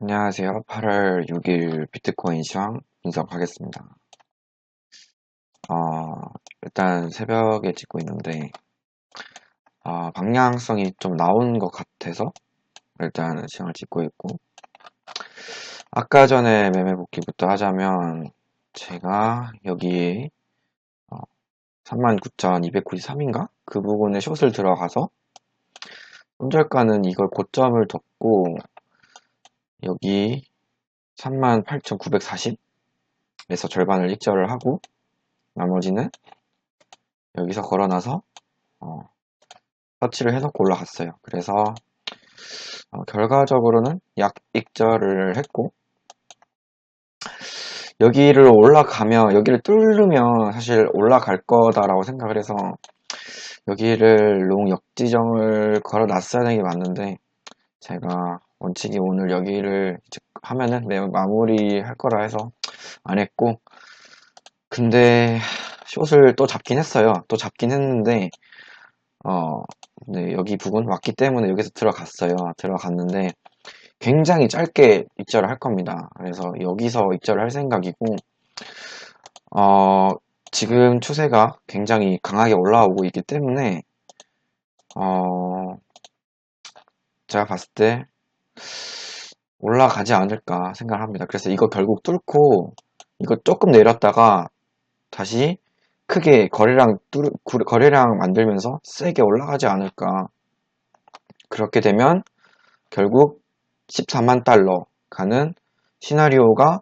안녕하세요. 8월 6일 비트코인 시황 분석하겠습니다. 어, 일단 새벽에 찍고 있는데, 어, 방향성이 좀 나온 것 같아서 일단 시황을 찍고 있고, 아까 전에 매매 복귀부터 하자면, 제가 여기 어, 39,293인가? 그 부분에 숏을 들어가서, 손절가는 이걸 고점을 덮고, 여기 38,940에서 절반을 익절을 하고 나머지는 여기서 걸어놔서 어, 터치를 해놓고 올라갔어요. 그래서 어, 결과적으로는 약 익절을 했고 여기를 올라가면 여기를 뚫으면 사실 올라갈 거다라고 생각을 해서 여기를 롱 역지정을 걸어 놨어야 되는 게 맞는데 제가 원칙이 오늘 여기를 하면은 매- 마무리 할 거라 해서 안 했고 근데 숏을 또 잡긴 했어요. 또 잡긴 했는데 어 네, 여기 부분 왔기 때문에 여기서 들어갔어요. 들어갔는데 굉장히 짧게 입절을 할 겁니다. 그래서 여기서 입절을 할 생각이고 어 지금 추세가 굉장히 강하게 올라오고 있기 때문에 어 제가 봤을 때 올라가지 않을까 생각을 합니다. 그래서 이거 결국 뚫고 이거 조금 내렸다가 다시 크게 거래량 뚫, 구- 거래량 만들면서 세게 올라가지 않을까. 그렇게 되면 결국 14만 달러 가는 시나리오가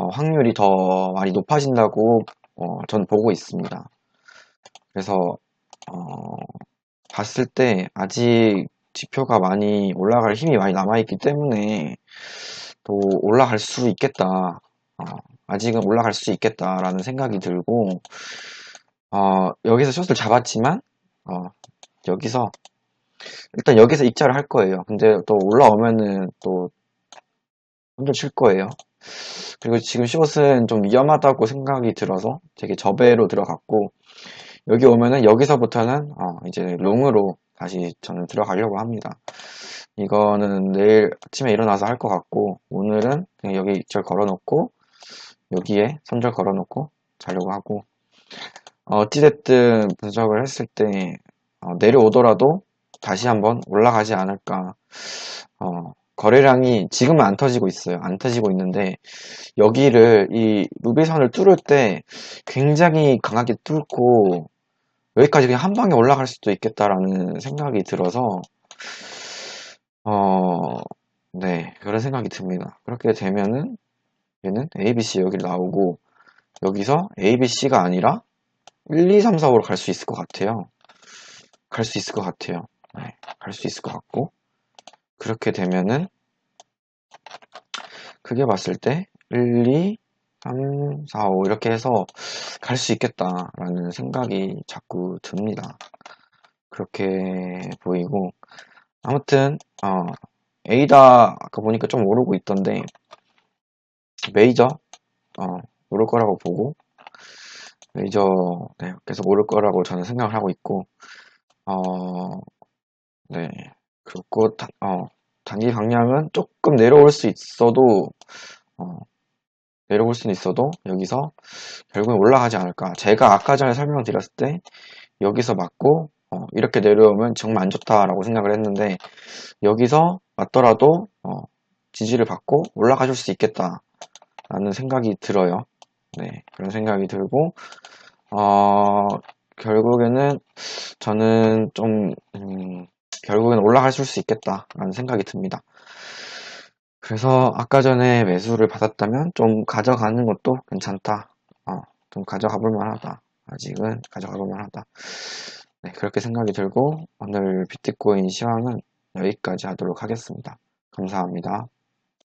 어, 확률이 더 많이 높아진다고 어, 저는 보고 있습니다. 그래서 어, 봤을 때 아직 지표가 많이 올라갈 힘이 많이 남아있기 때문에 또 올라갈 수 있겠다. 어, 아직은 올라갈 수 있겠다라는 생각이 들고, 어, 여기서 숏을 잡았지만, 어, 여기서, 일단 여기서 입자를 할 거예요. 근데 또 올라오면은 또, 혼자 칠 거예요. 그리고 지금 숏은 좀 위험하다고 생각이 들어서 되게 저배로 들어갔고, 여기 오면은 여기서부터는, 어, 이제 롱으로 다시 저는 들어가려고 합니다. 이거는 내일 아침에 일어나서 할 것 같고, 오늘은 그냥 여기 입절 걸어놓고, 여기에 손절 걸어놓고 자려고 하고, 어, 어찌됐든 분석을 했을 때, 어, 내려오더라도 다시 한번 올라가지 않을까. 어, 거래량이 지금은 안 터지고 있어요. 안 터지고 있는데, 여기를, 이 루비선을 뚫을 때 굉장히 강하게 뚫고, 여기까지 그냥 한 방에 올라갈 수도 있겠다라는 생각이 들어서, 어, 네, 그런 생각이 듭니다. 그렇게 되면은, 얘는 ABC 여기 나오고, 여기서 ABC가 아니라 1, 2, 3, 4, 5로 갈 수 있을 것 같아요. 갈 수 있을 것 같아요. 네, 갈 수 있을 것 같고, 그렇게 되면은, 크게 봤을 때, 1, 2, 3, 4, 5 이렇게 해서 갈 수 있겠다라는 생각이 자꾸 듭니다. 그렇게 보이고, 아무튼, 어, 에이다, 아까 보니까 좀 오르고 있던데, 메이저, 어, 오를 거라고 보고, 메이저, 네, 계속 오를 거라고 저는 생각을 하고 있고, 어, 네, 그렇고, 다- 어, 단기 강량은 조금 내려올 수 있어도, 어, 내려올 수는 있어도, 여기서 결국엔 올라가지 않을까. 제가 아까 전에 설명드렸을 때, 여기서 맞고, 어, 이렇게 내려오면 정말 안 좋다라고 생각을 했는데, 여기서 맞더라도, 어, 지지를 받고 올라가줄 수 있겠다. 라는 생각이 들어요. 네, 그런 생각이 들고, 어, 결국에는 저는 좀, 음, 결국엔 올라갈 수 있겠다라는 생각이 듭니다. 그래서 아까 전에 매수를 받았다면 좀 가져가는 것도 괜찮다. 어, 좀 가져가 볼 만하다. 아직은 가져가 볼 만하다. 네, 그렇게 생각이 들고 오늘 비트코인 시황은 여기까지 하도록 하겠습니다. 감사합니다.